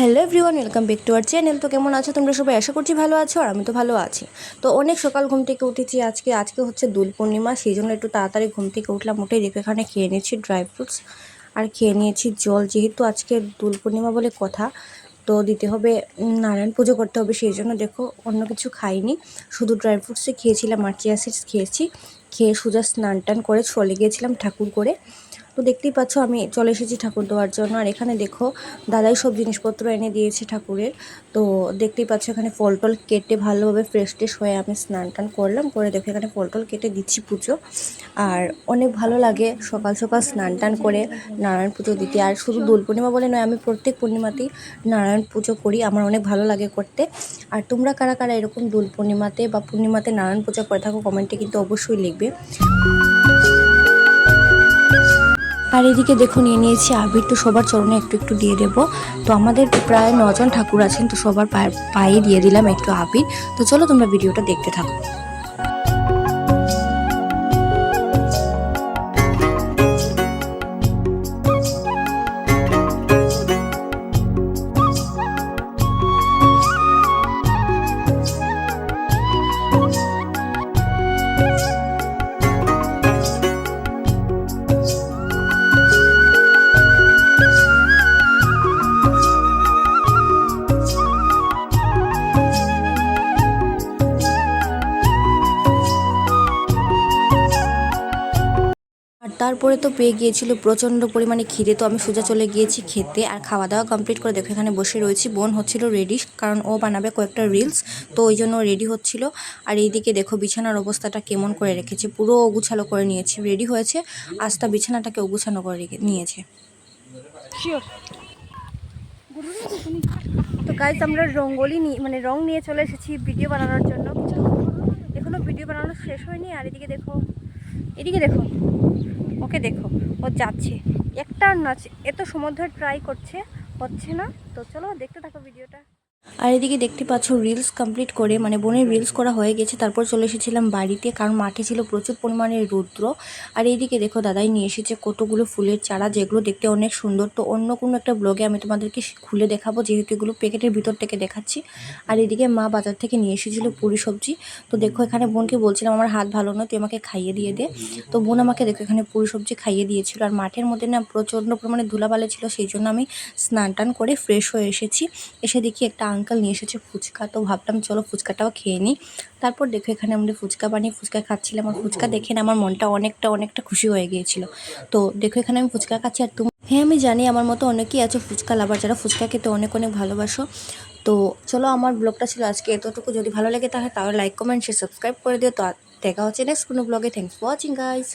Hello everyone, welcome back to our channel. তো কেমন আছো তোমরা সবাই? আশা করছি ভালো আছো আর আমি তো ভালো আছি। তো অনেক সকাল ঘুম থেকে উঠেছি আজকে। আজকে হচ্ছে দোল পূর্ণিমা, সেই জন্য একটু তাড়াতাড়ি ঘুম থেকে উঠলাম। উঠে রেখে এখানে খেয়ে নিয়েছি ড্রাই ফ্রুটস আর খেয়ে নিয়েছি জল। যেহেতু আজকে দোল পূর্ণিমা বলে কথা, তো দিতে হবে নারায়ণ পুজো করতে হবে, সেই জন্য দেখো অন্য কিছু খাইনি। শুধু ড্রাই ফ্রুটসে খেয়েছিলাম, আর চিয়া সিডস খেয়েছি। খেয়ে সোজা স্নান টান করে চলে গিয়েছিলাম ঠাকুর করে। তো দেখতেই পাচ্ছ, আমি চলে এসেছি ঠাকুর দেওয়ার জন্য। আর এখানে দেখো, দাদাই সব জিনিসপত্র এনে দিয়েছে ঠাকুরের। তো দেখতেই পাচ্ছ, এখানে ফল টল কেটে ভালোভাবে ফ্রেশ ট্রেশ হয়ে আমি স্নান টান করলাম। করে দেখো, এখানে ফল টল কেটে দিচ্ছি পুজো। আর অনেক ভালো লাগে সকাল সকাল স্নান টান করে নারায়ণ পুজো দিতে। আর শুধু দোল পূর্ণিমা বলে নয়, আমি প্রত্যেক পূর্ণিমাতেই নারায়ণ পুজো করি। আমার অনেক ভালো লাগে করতে। আর তোমরা কারা কারা এরকম দোল পূর্ণিমাতে বা পূর্ণিমাতে নারায়ণ পুজো করে থাকো, কমেন্টে কিন্তু অবশ্যই লিখবে। আর এদিকে দেখো নিয়ে নিয়েছি আবির। তো সবার চরণে একটু একটু দিয়ে দেব। তো আমাদের প্রায় নজন ঠাকুর আছেন, তো সবার পায়ে পায়ে দিয়ে দিলাম একটু আবির। তো চলো তোমরা ভিডিওটা দেখতে থাকো। তারপরে তো পেয়ে গিয়েছিল প্রচণ্ড পরিমাণে খিদে তো আমি সোজা চলে গিয়েছি খেতে আর খাওয়া দাওয়া কমপ্লিট করে দেখো এখানে বসে রয়েছি। বোন হচ্ছিল রেডি কারণ ও বানাবে কয়েকটা রিলস তো ওই জন্য রেডি হচ্ছিল। আর এইদিকে দেখো বিছানার অবস্থাটা কেমন করে রেখেছে পুরো অগুছালো করে নিয়েছে রেডি হয়েছে। আস্তা বিছানাটাকে অগুছানো করে রেখে নিয়েছে। তো গাইজ আমরা রঙ্গোলি নিয়ে মানে রং নিয়ে চলে এসেছি ভিডিও বানানোর জন্য। এখনও ভিডিও বানানো শেষ হয়নি আর এদিকে দেখো এদিকে দেখো। ওকে দেখো, ও যাচ্ছে। একটা নাচ, এত সমুদ্রের ট্রাই করছে, হচ্ছে না? তো চলো দেখতে থাকো ভিডিওটা আর এদিকে দেখতে পাচ্ছ রিলস কমপ্লিট করে মানে বোনের রিলস করা হয়ে গেছে, তারপর চলে এসেছিলাম বাড়িতে, কারণ মাঠে ছিল প্রচুর পরিমাণে রৌদ্র। আর এইদিকে দেখো দাদাই নিয়ে এসেছে কতগুলো ফুলের চারা, যেগুলো দেখতে অনেক সুন্দর। তো অন্য কোনো একটা ব্লগে আমি তোমাদেরকে খুলে দেখাবো, যেহেতু এগুলো প্যাকেটের ভিতর থেকে দেখাচ্ছি। আর এদিকে মা বাজার থেকে নিয়ে এসেছিল পুরি সবজি। তো দেখো এখানে বোনকে বলছিলাম, আমার হাত ভালো নয়, তুই আমাকে খাইয়ে দিয়ে দে। তো বোন আমাকে দেখো এখানে পুরি সবজি খাইয়ে দিয়েছিল। আর মাঠের মধ্যে না প্রচণ্ড পরিমাণে ধুলাবালি ছিল, সেই জন্য আমি স্নান টান করে ফ্রেশ হয়ে এসেছি। এসে দেখি একটা আঙ্কেল নিয়ে এসেছে ফুচকা তো ভাবলাম চলো ফুচকাটাও খেয়ে নিই। তারপর দেখো এখানে আমরা ফুচকা বানিয়ে ফুচকা খাচ্ছিলাম। আর ফুচকা দেখে না আমার মনটা অনেকটা অনেকটা খুশি হয়ে গিয়েছিল। তো দেখো এখানে আমি ফুচকা খাচ্ছি আর তুমি হ্যাঁ আমি জানি আমার মতো অনেকেই আছে ফুচকা লাভার যারা ফুচকা খেতে অনেক অনেক ভালোবাসো। তো চলো আমার ব্লগটা ছিল আজকে এতটুকু। যদি ভালো লাগে তাহলে তাহলে লাইক কমেন্ট শেয়ার সাবস্ক্রাইব করে দিও। তো দেখা হচ্ছে নেক্সট কোনো ব্লগে থ্যাংকস ফর ওয়াচিং গাইস